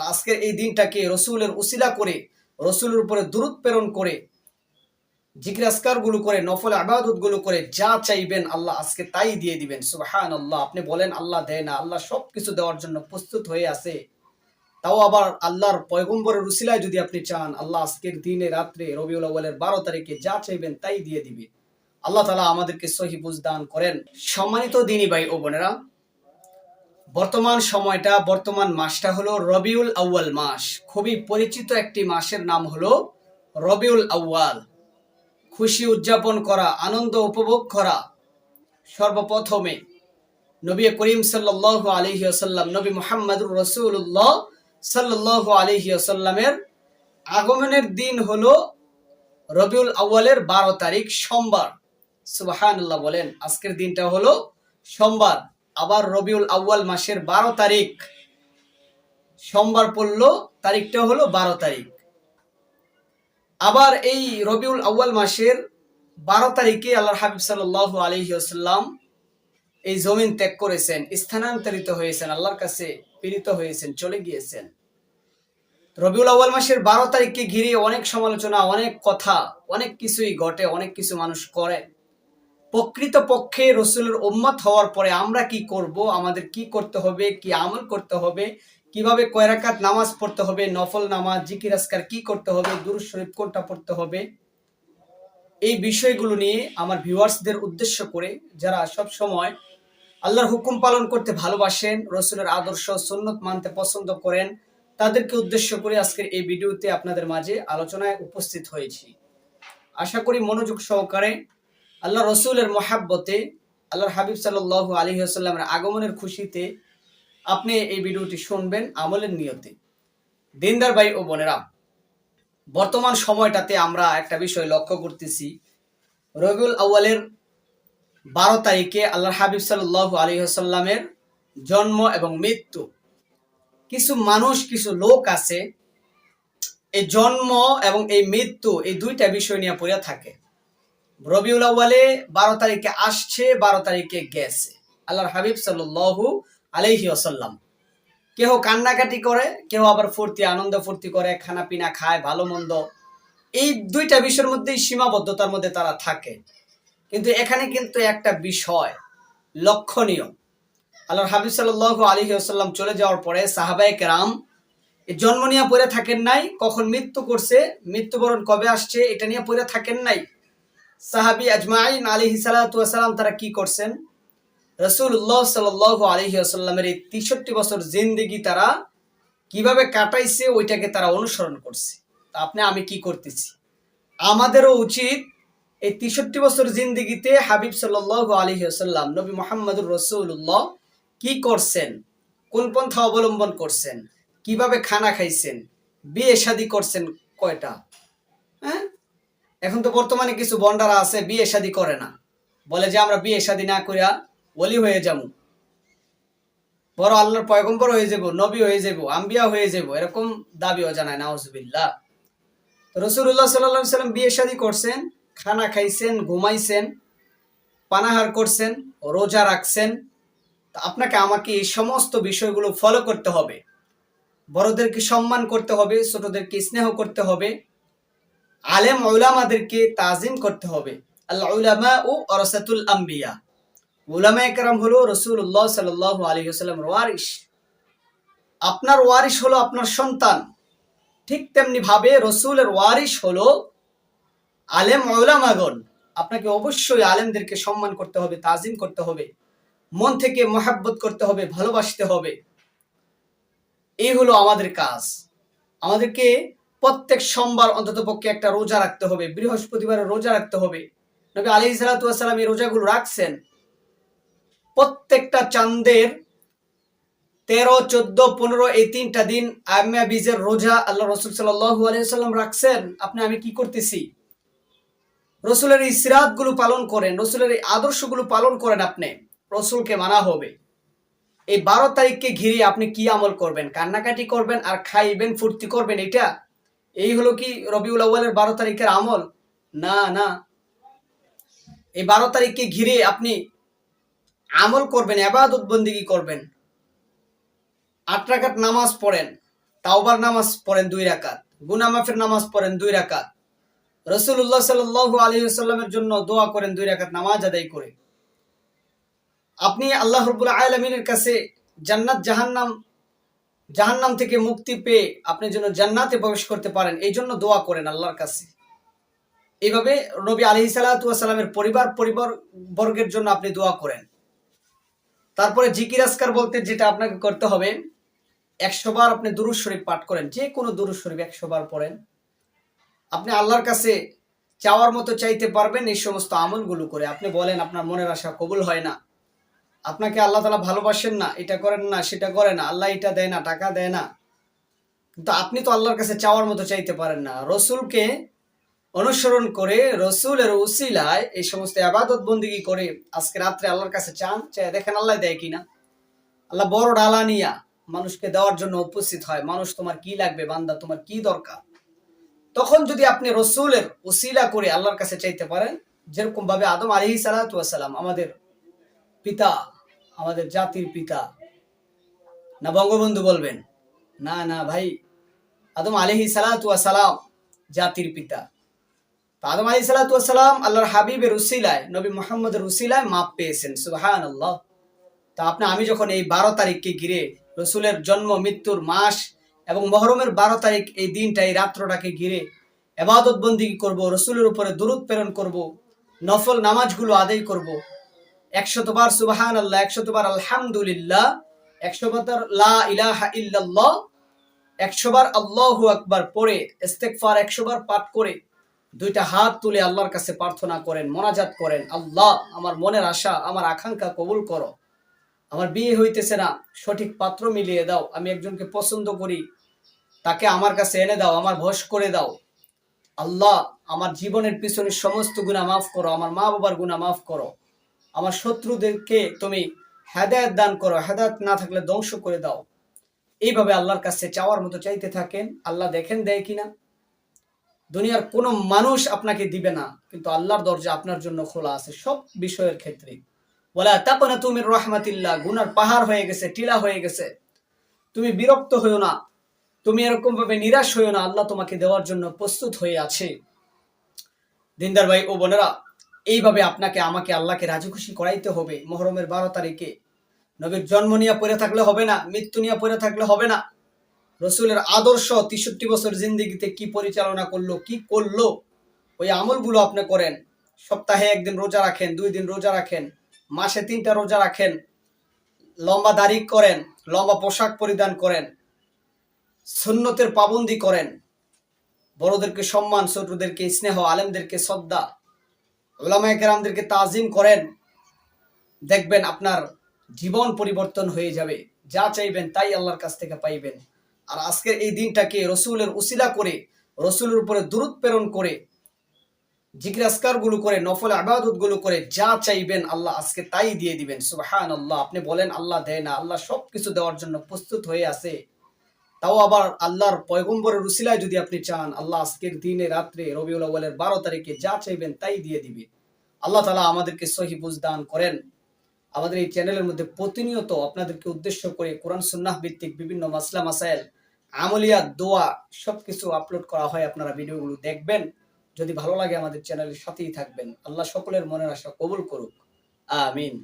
আজকের এই দিনটাকে রসুলের উসিলা করে, রসুলের উপরে দূরত প্রেরণ করে জিজ্ঞাসকারগুলো করে, নফল আবাদতগুলো করে যা চাইবেন আল্লাহ আজকে তাই দিয়ে দিবেন। সুবহান আল্লাহ আপনি বলেন, আল্লাহ দেয় না, আল্লাহ সবকিছু দেওয়ার জন্য প্রস্তুত হয়ে আছে। তাও আবার আল্লাহর পয়গম্বরের উসিলায় যদি আপনি চান, আল্লাহ আজকের দিনে রাত্রে রবিউল আউ্বালের বারো তারিখে যা চাইবেন তাই দিয়ে দিবে। আল্লাহ তালা আমাদেরকে সহি দান করেন। সম্মানিত দিনী ভাই ও বোনেরা বর্তমান সময়টা, বর্তমান মাসটা হলো রবিউল আউয়াল মাস। খুবই পরিচিত একটি মাসের নাম হলো রবিউল আউয়াল। খুশি উদযাপন করা, আনন্দ উপভোগ করা সর্বপ্রথমে নবী করিম সাল্লাহ আলহি আসাল্লাম নবী মোহাম্মদুর রসুল্লাহ সাল্লাহ আলহি আসাল্লামের আগমনের দিন হলো রবিউল আউয়ালের বারো তারিখ সোমবার। সুবাহান্লাহ বলেন, আজকের দিনটা হলো সোমবার। আবার রবিউল আউয়াল মাসের বারো তারিখ। সোমবার পড়ল, তারিখটা হলো বারো তারিখ। আবার এই রবিউল আউয়াল মাসের বারো তারিখে আল্লাহ হাবিব সাল্লাহ আলহিউসাল্লাম এই জমিন ত্যাগ করেছেন, স্থানান্তরিত হয়েছেন, আল্লাহর কাছে পীড়িত হয়েছেন, চলে গিয়েছেন। রবিউল আউয়াল মাসের বারো তারিখকে ঘিরে অনেক সমালোচনা, অনেক কথা, অনেক কিছুই ঘটে, অনেক কিছু মানুষ করে। প্রকৃত পক্ষে রসুলের উম্মত হওয়ার পরে আমরা কি করব? আমাদের কি করতে হবে? কি আমল করতে হবে? কীভাবে কয়রাকাত নামাজ পড়তে হবে? নফল নামাজ, জিকির আসকার কি করতে হবে? দুরুদ শরীফ কোনটা পড়তে হবে? এই বিষয়গুলো নিয়ে আমার ভিউয়ার্সদের উদ্দেশ্য করে যারা সব সময় আল্লাহর হুকুম পালন করতে ভালোবাসেন, রসুলের আদর্শ, সুন্নত মানতে পছন্দ করেন, তাদেরকে উদ্দেশ্য করে আজকের এই ভিডিওতে আপনাদের মাঝে আলোচনায় উপস্থিত হয়েছি। আশা করি মনোযোগ সহকারে আল্লাহ রসুলের মহাব্বতে আল্লাহর হাবিব সাল্লাহ আলী আসাল্লামের আগমনের খুশিতে আপনি এই ভিডিওটি শুনবেন আমলের নিয়তে। দিনদার ভাই ও বোনেরা, বর্তমান সময়টাতে আমরা একটা বিষয় লক্ষ্য করতেছি। রবিউল আউ্বালের বারো তারিখে আল্লাহর হাবিব সাল্লাহ আলী আসাল্লামের জন্ম এবং মৃত্যু। কিছু মানুষ, কিছু লোক আছে, এই জন্ম এবং এই মৃত্যু এই দুইটা বিষয় নিয়ে পড়ে থাকে। রবিউল আউ্বালে বারো তারিখে আসছে, বারো তারিখে গেছে। আল্লাহর হাবিব সাল্লু আলহি আসাল্লাম কেউ কান্নাকাটি করে কেউ আবার ফুর্তি, আনন্দ ফুর্তি করে, খানা পিনা খায়, ভালো মন্দ। এই দুইটা বিষয়ের মধ্যেই সীমাবদ্ধতার মধ্যে তারা থাকে। কিন্তু এখানে কিন্তু একটা বিষয় লক্ষণীয়। আল্লাহর হাবিব সাল্লাহ আলহি আসাল্লাম চলে যাওয়ার পরে সাহাবাই কেরাম জন্ম নিয়ে পড়ে থাকেন নাই, কখন মৃত্যু করছে, মৃত্যুবরণ কবে আসছে, এটা নিয়ে পড়ে থাকেন নাই। সাহাবি আজমাইন আলী সালাম তারা কি করছেন? রসুল্লাহ সাল আলহি আসাল্লামের এই তেষট্টি বছর জিন্দিগি তারা কীভাবে কাটাইছে ওইটাকে তারা অনুসরণ করছে। আপনি, আমি কি করতেছি? আমাদেরও উচিত এই তেষট্টি বছর জিন্দিগিতে হাবিব সাল্লাহ আলহি আসাল্লাম নবী মোহাম্মদুর রসুল্লাহ কি করছেন? কোন পন্থা অবলম্বন করছেন? কীভাবে খানা খাইছেন? বিয়ে শাদি করছেন কয়টা? হ্যাঁ? এখন তো বর্তমানে কিছু বন্ডারা আছে, বিয়ে শাদি করে না। বলে যে আমরা বিয়ে শাদি না করিয়া ওলি হয়ে যাব। বড় আল্লাহর পয়গম্বর হয়ে যাব, নবী হয়ে যাব, আম্বিয়া হয়ে যাব, এরকম দাবিও জানায় নাওজবিল্লা রসুল্লাহ সাল্লাহ সাল্লাম বিয়ে শাদি করছেন, খানা খাইছেন, ঘুমাইছেন, পানাহার করছেন, রোজা রাখছেন। আপনাকে আমাকে এই সমস্ত বিষয়গুলো ফলো করতে হবে। বড়দেরকে সম্মান করতে হবে, ছোটদেরকে স্নেহ করতে হবে। আলেম ওলামাদেরকে তাজিম করতে হবে। আল্লাহ উলামা ও অরসাতুল আম্বিয়া। উলামা একরাম হলো রসুল্লাহ সাল আলী সাল্লাম ওয়ারিস আপনার ওয়ারিস হলো আপনার সন্তান। ঠিক তেমনি ভাবে রসুলের ওয়ারিস হলো আলেম ওলামাগণ আপনাকে অবশ্যই আলেমদেরকে সম্মান করতে হবে, তাজিম করতে হবে। মন থেকে মহাব্বত করতে হবে, ভালোবাসতে হবে। এই হলো আমাদের কাজ। আমাদেরকে প্রত্যেক সোমবার অন্তত পক্ষে একটা রোজা রাখতে হবে, বৃহস্পতিবারে রোজা রাখতে হবে। নবী আলী সালাতাম এই রোজাগুলো রাখছেন। প্রত্যেকটা চান্দের তেরো, চোদ্দ, পনেরো, এই তিনটা দিন আমিয়া বীজের রোজা আল্লাহ রসুল সাল্লু আলিয়াল্লাম রাখছেন। আপনি, আমি কি করতেছি? রসুলের এই সিরাতগুলো পালন করেন, রসুলের এই আদর্শগুলো পালন করেন আপনি, রসুলকে মানা হবে। এই বারো তারিখকে ঘিরে আপনি কি আমল করবেন? কান্নাকাটি করবেন আর খাইবেন, ফুর্তি করবেন এটা এই হলো কি রবিউল আউ্বালের বারো তারিখের আমল? না না। এই বারো তারিখকে ঘিরে আপনি আমল করবেন, আবাদত বন্দিগি করবেন। আট রাকাত নামাজ পড়েন, তাওবার নামাজ পড়েন দুই রাকাত গুনামাফের নামাজ পড়েন দুই রাকাত। রসুল্লাহ সাল্লাহ আলী সাল্লামের জন্য দোয়া করেন দুই রাকাত নামাজ আদায় করে। আপনি আল্লাহ রবুল্লা আলমিনের কাছে জান্নাত জাহান্নাম জাহান্নাম থেকে মুক্তি পেয়ে আপনি যেন জান্নাতে প্রবেশ করতে পারেন, এই জন্য দোয়া করেন আল্লাহর কাছে। এইভাবে নবী আলহি সাল্লামের পরিবার পরিবার বর্গের জন্য আপনি দোয়া করেন। তারপরে জিকির আসকার বলতে যেটা আপনাকে করতে হবে, একশো বার আপনি দুরুজ শরীফ পাঠ করেন, যে কোনো দুরুজ শরীফ একশো বার পড়েন। আপনি আল্লাহর কাছে চাওয়ার মতো চাইতে পারবেন এই সমস্ত আমলগুলো করে। আপনি বলেন, আপনার মনের আশা কবুল হয় না। আপনাকে আল্লাহ তালা ভালোবাসেন না, এটা করেন না, সেটা করে না, আল্লাহ এটা দেয় না, টাকা দেয় না। কিন্তু আপনি তো আল্লাহর কাছে চাওয়ার মতো চাইতে পারেন না। রসুলকে অনুসরণ করে রসুলের উসিলায় এই সমস্ত আবাদত বন্দিগি করে আজকে রাত্রে আল্লাহর কাছে চান চাই দেখেন আল্লাহ দেয় কিনা। আল্লাহ বড় ডালা নিয়া মানুষকে দেওয়ার জন্য উপস্থিত হয়। মানুষ তোমার কি লাগবে বান্দা? তোমার কি দরকার? তখন যদি আপনি রসুলের উসিলা করে আল্লাহর কাছে চাইতে পারেন যেরকম ভাবে আদম আলহি সালাম আমাদের পিতা, আমাদের জাতির পিতা। না বঙ্গবন্ধু বলবেন? না না ভাই। আদম আলহি সালাম জাতির পিতা। আদম আলী সালাম আল্লাহর হাবিবের উসিলায়, নবী মোহাম্মদের উসিলায় মাপ পেয়েছেন সুহান আল্লাহ তা আপনি, আমি যখন এই বারো তারিখকে ঘিরে রসুলের জন্ম, মৃত্যুর মাস এবং মহরমের বারো তারিখ এই দিনটা, এই রাত্রটাকে ঘিরে এবাদত বন্দি করব, রসুলের উপরে দূরত প্রেরণ করব, নফল নামাজগুলো আদায় করব একশতবার সুবাহান আল্লাহ একশতবার আলহামদুলিল্লাহ একশোবার লা ইলাহা ইল্লাল্লাহ, একশোবার আল্লাহু আকবার পড়ে ইস্তেকফার একশোবার পাঠ করে, দুইটা হাত তুলে আল্লাহর কাছে প্রার্থনা করেন, মোনাজাত করেন, আল্লাহ আমার মনের আশা, আমার আকাঙ্ক্ষা কবুল করো। আমার বিয়ে হইতেছে না, সঠিক পাত্র মিলিয়ে দাও, আমি একজনকে পছন্দ করি, তাকে আমার কাছে এনে দাও, আমার ভস করে দাও। আল্লাহ আমার জীবনের পিছনে সমস্ত গুণা মাফ করো, আমার মা বাবার গুণা মাফ করো। আমার শত্রুদেরকে তুমি হেদায়ত দান করো, হেদায়ত না থাকলে ধ্বংস করে দাও। এইভাবে আল্লাহর কাছে চাওয়ার মতো চাইতে থাকেন। আল্লাহ দেখেন, দেয় কিনা? দুনিয়ার কোনো মানুষ আপনাকে দিবে না, কিন্তু আল্লাহর দরজা আপনার জন্য খোলা আছে সব বিষয়ের ক্ষেত্রে। বলে তাপনা তুমি রহমাতিল্লাহ, গুনার পাহাড় হয়ে গেছে, টিলা হয়ে গেছে। তুমি বিরক্ত হইও না, তুমি এরকম ভাবে নিরাশ হইও না, আল্লাহ তোমাকে দেওয়ার জন্য প্রস্তুত হয়ে আছে। দিনদার ভাই ও বোনেরা এইভাবে আপনাকে, আমাকে আল্লাহকে রাজি খুশি করাইতে হবে। মহরমের বারো তারিখে। নবীর জন্ম নিয়ে পড়ে থাকলে হবে না, মৃত্যু নিয়ে পড়ে থাকলে হবে না। রসুলের আদর্শ তেষট্টি বছর জিন্দিগিতে কি পরিচালনা করল, কি করল? ওই আমলগুলো আপনি করেন। সপ্তাহে একদিন রোজা রাখেন, দুই দিন রোজা রাখেন, মাসে তিনটা রোজা রাখেন, লম্বা দাড়ি করেন, লম্বা পোশাক পরিধান করেন, সুন্নতের পাবন্দি করেন। বড়দেরকে সম্মান, ছোটদেরকে স্নেহ, আলেমদেরকে শ্রদ্ধা ওলামায় কেরামদেরকে তাজিম করেন, দেখবেন আপনার জীবন পরিবর্তন হয়ে যাবে। যা চাইবেন তাই আল্লাহর কাছ থেকে পাইবেন। আর আজকের এই দিনটাকে রসুলের উসিলা করে, রসুলের উপরে দূরত প্রেরণ করে জিজ্ঞাসকারগুলো করে, নফল আবাদতগুলো করে, যা চাইবেন আল্লাহ আজকে তাই দিয়ে দিবেন। সুবাহান আল্লাহ আপনি বলেন আল্লাহ দেয় না, আল্লাহ সবকিছু দেওয়ার জন্য প্রস্তুত হয়ে আছে। তাও আবার আল্লাহর পয়গম্বরের উসিলায় যদি আপনি চান, আল্লাহ আজকের দিনে, রাত্রে, রবিউল আউ্বালের বারো তারিখে যা চাইবেন তাই দিয়ে দিবে। আল্লাহ তালা আমাদেরকে সহি বুঝদান করেন। আমাদের এই চ্যানেলের মধ্যে প্রতিনিয়ত আপনাদেরকে উদ্দেশ্য করে কোরআন, সুন্নাহ ভিত্তিক বিভিন্ন মাসলা, মাসাইল, আমলিয়া, দোয়া সবকিছু আপলোড করা হয় আপনারা ভিডিওগুলো দেখবেন। যদি ভালো লাগে আমাদের চ্যানেলের সাথেই থাকবেন। আল্লাহ সকলের মনের আশা কবুল করুক। আমিন।